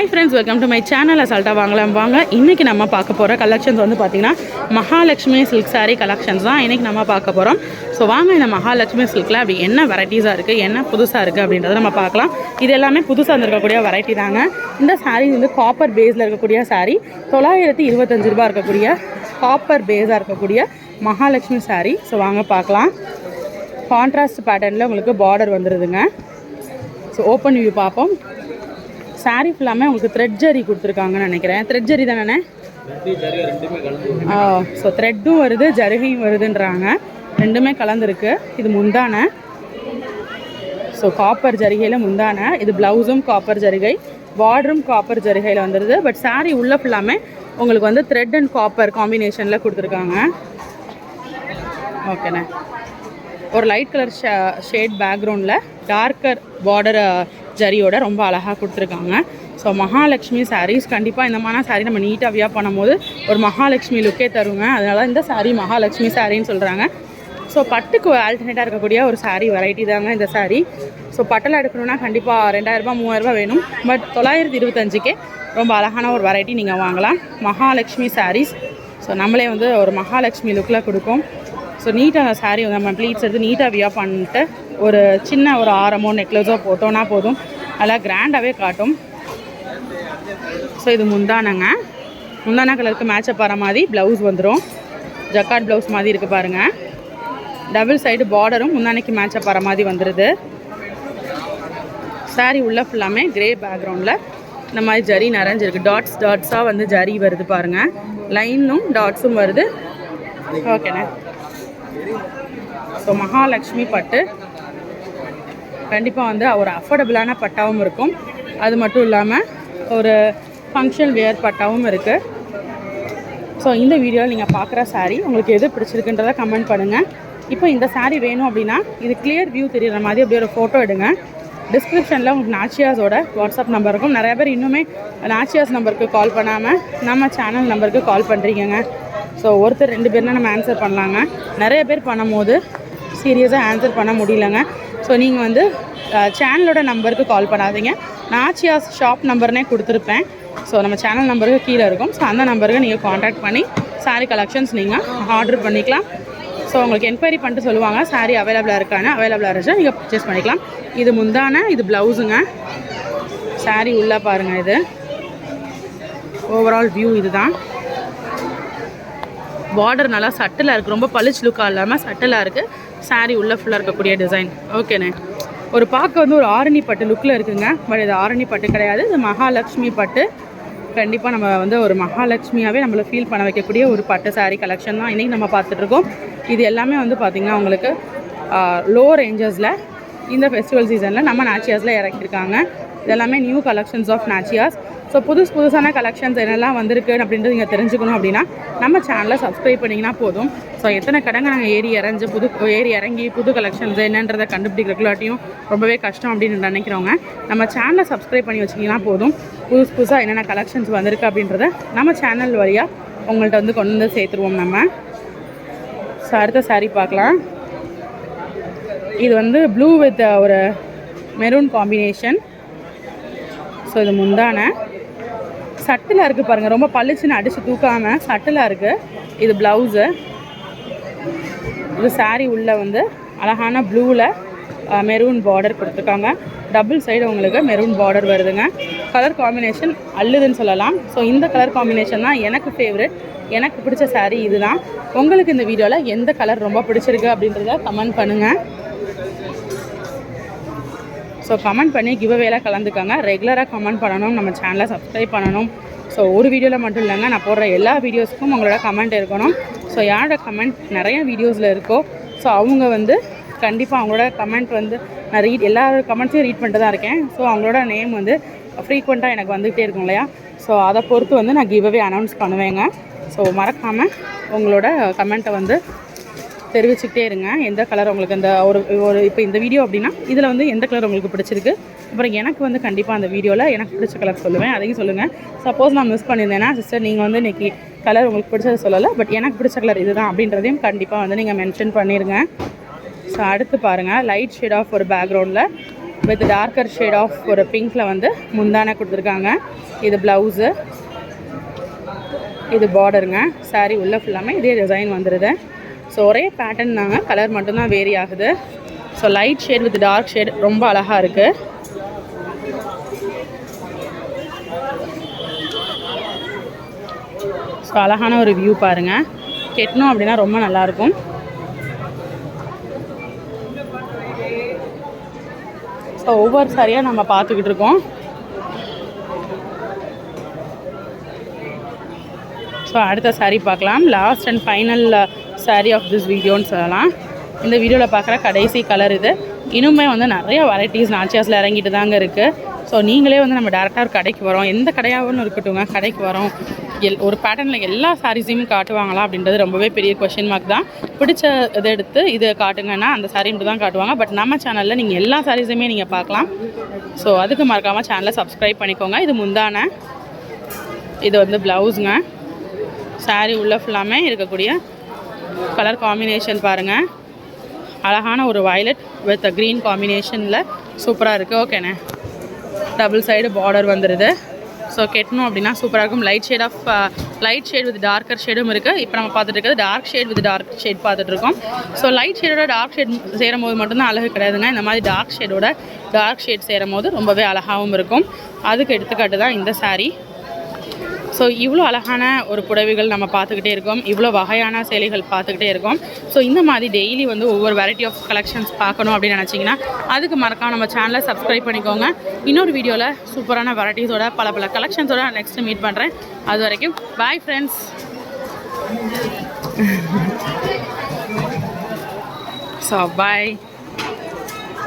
Hi friends welcome to my channel அசால்ட்டாக வாங்கலாம் வாங்க. இன்றைக்கி நம்ம பார்க்க போகிற கலெக்ஷன்ஸ் வந்து பார்த்திங்கன்னா மகாலட்சுமி சில்க் சாரீ கலெக்ஷன்ஸ் தான் இன்றைக்கி நம்ம பார்க்க போகிறோம் ஸோ வாங்க இந்த மகாலட்சுமி சில்கில் அப்படி என்ன வெரைட்டிஸாக இருக்குது என்ன புதுசாக இருக்குது அப்படின்றத நம்ம பார்க்கலாம். இது எல்லாமே புதுசாக இருந்திருக்கக்கூடிய வெரைட்டி தாங்க. இந்த சாரீ வந்து காப்பர் பேஸில் இருக்கக்கூடிய சாரீ தொள்ளாயிரத்தி இருபத்தஞ்சு ரூபா இருக்கக்கூடிய காப்பர் பேஸாக இருக்கக்கூடிய மகாலட்சுமி சாரீ ஸோ வாங்க பார்க்கலாம். கான்ட்ராஸ்ட் பேட்டர்னில் உங்களுக்கு பார்டர் வந்துடுதுங்க ஸோ ஓப்பன் வியூ பார்ப்போம். Saree ஃபுல்லாமே உங்களுக்கு த்ரெட் ஜரி கொடுத்துருக்காங்கன்னு நினைக்கிறேன். த்ரெட் ஜரி தானே? ஸோ த்ரெட்டும் வருது ஜருகையும் வருதுன்றாங்க. ரெண்டுமே கலந்துருக்கு. இது முந்தான. ஸோ காப்பர் ஜரிகையில் முந்தான. இது ப்ளவுஸும் காப்பர் ஜரிகை பார்டரும் காப்பர் ஜரிகையில் வந்துடுது பட் saree உள்ள ஃபுல்லாமே உங்களுக்கு வந்து த்ரெட் அண்ட் காப்பர் காம்பினேஷனில் கொடுத்துருக்காங்க. ஓகேண்ணே ஒரு லைட் கலர் ஷேட் பேக்ரவுண்டில் டார்க்கர் பார்டர் ஜரியோட ரொம்ப அழகாக கொடுத்துருக்காங்க. ஸோ மகாலட்சுமி சாரீஸ் கண்டிப்பாக இந்த மாதிரி saree நம்ம நீட்டாக வியா பண்ணும்போது ஒரு மகாலட்சுமி லுக்கே தருங்க. அதனால இந்த சாரீ மகாலட்சுமி சாரின்னு சொல்கிறாங்க ஸோ பட்டுக்கு ஆல்டர்னேட்டாக இருக்கக்கூடிய ஒரு சாரீ வெரைட்டி தாங்க இந்த சாரீ ஸோ பட்டில் எடுக்கணும்னா கண்டிப்பாக ரெண்டாயிரரூபா மூவாயிரரூபா வேணும். பட் தொள்ளாயிரத்தி இருபத்தஞ்சுக்கே ரொம்ப அழகான ஒரு வெரைட்டி நீங்கள் வாங்கலாம். மகாலட்சுமி சாரீஸ் ஸோ நம்மளே வந்து ஒரு மகாலட்சுமி லுக்கில் கொடுக்கும். ஸோ நீட்டாக saree நம்ம ப்ளீட்ஸ் எடுத்து நீட்டாக வியா பண்ணிட்டு ஒரு சின்ன ஒரு ஆரமோ நெக்லஸோ போட்டோன்னா போதும். நல்லா கிராண்டாகவே காட்டும். ஸோ இது முந்தானங்க. முந்தான கலருக்கு மேட்சப் ஆகிற மாதிரி ப்ளவுஸ் வந்துடும் ஜக்காட் ப்ளவுஸ் மாதிரி இருக்குது பாருங்கள் டபுள் சைடு பார்டரும் முந்தானைக்கு மேட்சப் ஆகிற மாதிரி வந்துடுது saree உள்ள ஃபுல்லாமே கிரே பேக்ரவுண்டில் இந்த மாதிரி ஜரி நிறைஞ்சிருக்கு. டாட்ஸ் டாட்ஸாக வந்து ஜரி வருது பாருங்கள் லைனும் டாட்ஸும் வருது. ஓகேண்ணே ஸோ மகாலட்சுமி பட்டு கண்டிப்பாக வந்து ஒரு அஃபோர்டபுளான பட்டாவும் இருக்கும். அது மட்டும் இல்லாமல் ஒரு ஃபங்க்ஷன் வேர் பட்டாவும் இருக்குது ஸோ இந்த வீடியோவில் நீங்கள் பார்க்குற சாரீ உங்களுக்கு எது பிடிச்சிருக்குன்றதை கமெண்ட் பண்ணுங்கள் இப்போ இந்த சாரீ வேணும் அப்படின்னா இது கிளியர் வியூ தெரியுற மாதிரி அப்படியே ஒரு ஃபோட்டோ எடுங்க. டிஸ்கிரிப்ஷனில் உங்களுக்கு நாச்சியாஸோட வாட்ஸ்அப் நம்பர் இருக்கும். நிறைய பேர் இன்னுமே நாச்சியாஸ் நம்பருக்கு கால் பண்ணாமல் நம்ம சேனல் நம்பருக்கு கால் பண்ணுறீங்கங்க ஸோ ஒருத்தர் ரெண்டு பேர்னா நம்ம ஆன்சர் பண்ணலாங்க. நிறைய பேர் பண்ணும்போது சீரியஸாக ஆன்சர் பண்ண முடியலங்க. ஸோ நீங்கள் வந்து சேனலோட நம்பருக்கு கால் பண்ணாதீங்க. நாச்சியாஸ் ஷாப் நம்பர்னே கொடுத்துருப்பேன். ஸோ நம்ம சேனல் நம்பருக்கு கீழே இருக்கும். ஸோ அந்த நம்பருக்கு நீங்கள் காண்டாக்ட் பண்ணி saree கலெக்ஷன்ஸ் நீங்கள் ஆர்டர் பண்ணிக்கலாம். ஸோ உங்களுக்கு என்கொயரி பண்ணிட்டு சொல்லுவாங்க saree அவைலபிளாக இருக்கான்னு. அவைலபிளாக இருந்துச்சா நீங்கள் பர்ச்சேஸ் பண்ணிக்கலாம். இது முந்தான இது ப்ளவுஸுங்க saree உள்ளே பாருங்கள் இது. ஓவரால் வியூ இதுதான். பார்டர் நல்லா சட்டிலாக இருக்குது ரொம்ப பளிச்சு லுக்காக இல்லாமல் சட்டிலாக இருக்குது சாரீ உள்ளே ஃபுல்லாக இருக்கக்கூடிய டிசைன் ஓகேண்ணே ஒரு பார்க்க வந்து ஒரு ஆரணி பட்டு லுக்கில் இருக்குங்க. பட் இது ஆரணி பட்டு கிடையாது. இது மகாலட்சுமி பட்டு. கண்டிப்பாக நம்ம வந்து ஒரு மகாலட்சுமியாகவே நம்மளை ஃபீல் பண்ண வைக்கக்கூடிய ஒரு பட்டு சாரீ கலெக்ஷன் தான் இன்றைக்கி நம்ம பார்த்துட்ருக்கோம் இது எல்லாமே வந்து பார்த்திங்கன்னா உங்களுக்கு லோ ரேஞ்சஸில் இந்த ஃபெஸ்டிவல் சீசனில் நம்ம நாச்சியாஸில் இறக்கியிருக்காங்க. இதெல்லாமே new collections of Nachiyas so புதுசு புதுசான கலெக்ஷன்ஸ் என்னெல்லாம் வந்திருக்கு அப்படின்றது நீங்கள் தெரிஞ்சுக்கணும் அப்படின்னா நம்ம சேனலை சப்ஸ்கிரைப் பண்ணிங்கன்னா போதும். ஸோ எத்தனை கடைங்க நாங்கள் ஏறி இறஞ்சி புது ஏறி இறங்கி புது கலெக்ஷன்ஸ் என்னன்றதை கண்டுபிடிக்கிறக்குள்ளாட்டியும் ரொம்பவே கஷ்டம் அப்படின்னு நினைக்கிறவங்க நம்ம சேனலை சப்ஸ்கிரைப் பண்ணி வச்சிங்கன்னா போதும். புதுசு புதுசாக என்னென்ன கலெக்ஷன்ஸ் வந்திருக்கு அப்படின்றத நம்ம சேனல் வழியாக உங்கள்கிட்ட வந்து கொண்டு வந்து சேர்த்துருவோம் நம்ம. ஸோ அடுத்த சாரீ பார்க்கலாம். இது வந்து ப்ளூ வித் ஒரு மெரூன் காம்பினேஷன் ஸோ இது முந்தான. சட்டிலாக இருக்குது பாருங்கள் ரொம்ப பளிச்சுன்னு அடித்து தூக்காமல் சட்டிலாக இருக்குது இது ப்ளவுஸு இது saree உள்ளே வந்து அழகான ப்ளூவில் மெரூன் பார்டர் கொடுத்துருக்காங்க. டபுள் சைடு உங்களுக்கு மெரூன் பார்டர் வருதுங்க. கலர் காம்பினேஷன் அல்லுதுன்னு சொல்லலாம். ஸோ இந்த கலர் காம்பினேஷன் தான் எனக்கு ஃபேவரட் எனக்கு பிடிச்ச சாரீ இதுதான். உங்களுக்கு இந்த வீடியோவில் எந்த கலர் ரொம்ப பிடிச்சிருக்கு அப்படின்றத கமெண்ட் பண்ணுங்கள் ஸோ கமெண்ட் பண்ணி கிவ்அவேல கலந்துக்கோங்க. ரெகுலராக கமெண்ட் பண்ணணும். நம்ம சேனலை சப்ஸ்கிரைப் பண்ணணும். ஸோ ஒரு வீடியோவில் மட்டும் இல்லைங்க. நான் போடுற எல்லா வீடியோஸ்க்கும் உங்களோட கமெண்ட் இருக்கணும். ஸோ யாரோட கமெண்ட் நிறைய வீடியோஸில் இருக்கோ ஸோ அவங்க வந்து கண்டிப்பாக அவங்களோட கமெண்ட் வந்து நான் ரீட் எல்லா கமெண்ட்ஸையும் ரீட் பண்ணிட்டு தான் இருக்கேன். ஸோ அவங்களோட நேம் வந்து ஃப்ரீக்வெண்ட்டாக எனக்கு வந்துகிட்டே இருக்கும் இல்லையா? ஸோ அதை பொறுத்து வந்து நான் கிவ்அவே அனௌன்ஸ் பண்ணுவேங்க. ஸோ மறக்காமல் உங்களோட கமெண்ட்டை வந்து தெரிவிச்சுக்கிட்டே இருங்க. எந்த கலர் உங்களுக்கு அந்த ஒரு ஒரு இப்போ இந்த வீடியோ அப்படின்னா இதில் வந்து எந்த கலர் உங்களுக்கு பிடிச்சிருக்கு? அப்புறம் எனக்கு வந்து கண்டிப்பாக அந்த வீடியோவில் எனக்கு பிடிச்ச கலர் சொல்லுவேன். அதையும் சொல்லுங்கள் சப்போஸ் நான் மிஸ் பண்ணியிருந்தேன்னா சிஸ்டர் நீங்கள் வந்து இன்றைக்கி கலர் உங்களுக்கு பிடிச்சது சொல்லலை பட் எனக்கு பிடிச்ச கலர் இதுதான் அப்படின்றதையும் கண்டிப்பாக வந்து நீங்கள் மென்ஷன் பண்ணிடுங்க ஸோ அடுத்து பாருங்கள் லைட் ஷேட் ஆஃப் ஒரு பேக்ரவுண்டில் வித் டார்க்கர் ஷேட் ஆஃப் ஒரு பிங்க்கில் வந்து முந்தானை கொடுத்துருக்காங்க. இது ப்ளவுஸு இது பார்டருங்க சாரீ உள்ளே ஃபுல்லாமே இதே டிசைன் வந்துடுது ஸோ ஒரே பேட்டர்ன் தாங்க. கலர் மட்டும்தான் வேரி ஆகுது. So light shade with dark shade ரொம்ப அழகாக இருக்குது ஸோ அழகான ஒரு வியூ பாருங்கள் கெட்டணும் அப்படின்னா ரொம்ப நல்லாயிருக்கும் ஸோ ஒவ்வொரு சாரியாக நம்ம பார்த்துக்கிட்டு இருக்கோம். ஸோ அடுத்த சாரி பார்க்கலாம். Last and final saree of this வீடியோன்னு சொல்லலாம். இந்த வீடியோவில் பார்க்குற கடைசி கலர் இது. இன்னுமே வந்து நிறைய வெரைட்டிஸ் நாச்சியாஸில் இறங்கிட்டு தாங்க இருக்குது ஸோ நீங்களே வந்து நம்ம டேரெக்டாக ஒரு கடைக்கு வரோம். எந்த கடையாகவும் இருக்கட்டுங்க கடைக்கு வரோம். எல் ஒரு பேட்டர்னில் எல்லா சாரீஸையுமே காட்டுவாங்களா அப்படின்றது ரொம்பவே பெரிய கொஷின் மார்க் தான். பிடிச்ச இதை எடுத்து இதை காட்டுங்கன்னா அந்த சாரீ மட்டும் தான் காட்டுவாங்க. பட் நம்ம சேனலில் நீங்கள் எல்லா சாரீஸையுமே நீங்கள் பார்க்கலாம். ஸோ அதுக்கு மறக்காமல் சேனலை சப்ஸ்கிரைப் பண்ணிக்கோங்க. இது முந்தான. இது வந்து ப்ளவுஸுங்க சாரீ உள்ள ஃபுல்லாமே இருக்கக்கூடிய கலர் காம்பினேஷன் பாருங்கள் அழகான ஒரு வயலட் வித் க்ரீன் காம்பினேஷனில் சூப்பராக இருக்குது ஓகேண்ணே டபுள் சைடு பார்டர் வந்துடுது ஸோ கெட்டணும் அப்படின்னா சூப்பராக இருக்கும். Light shade of light shade with darker ஷேடும் இருக்குது இப்போ நம்ம பார்த்துட்டு இருக்கிறது dark shade with dark shade பார்த்துட்டு இருக்கோம். ஸோ லைட் ஷேடோட டார்க் ஷேட் சேரும் போது மட்டும்தான் அழகு கிடையாதுங்க. இந்த மாதிரி டார்க் ஷேடோட டார்க் ஷேட் சேரும் போது ரொம்பவே அழகாகவும் இருக்கும். அதுக்கு எடுத்துக்காட்டு தான் இந்த சாரீ ஸோ இவ்வளோ அழகான ஒரு புடவைகள் நம்ம பார்த்துக்கிட்டே இருக்கோம். இவ்வளோ வகையான சேலைகள் பார்த்துக்கிட்டே இருக்கோம். ஸோ இந்த மாதிரி டெய்லி வந்து ஒவ்வொரு வெரைட்டி ஆஃப் கலெக்ஷன்ஸ் பார்க்கணும் அப்படின்னு நினச்சிங்கன்னா அதுக்கு மறக்காம நம்ம சேனலை சப்ஸ்கிரைப் பண்ணிக்கோங்க. இன்னொரு வீடியோவில் சூப்பரான வெரைட்டிஸோட பல பல கலெக்ஷன்ஸோட நெக்ஸ்ட் மீட் பண்ணுறேன் அது வரைக்கும் பாய் ஃப்ரெண்ட்ஸ் ஸோ பாய்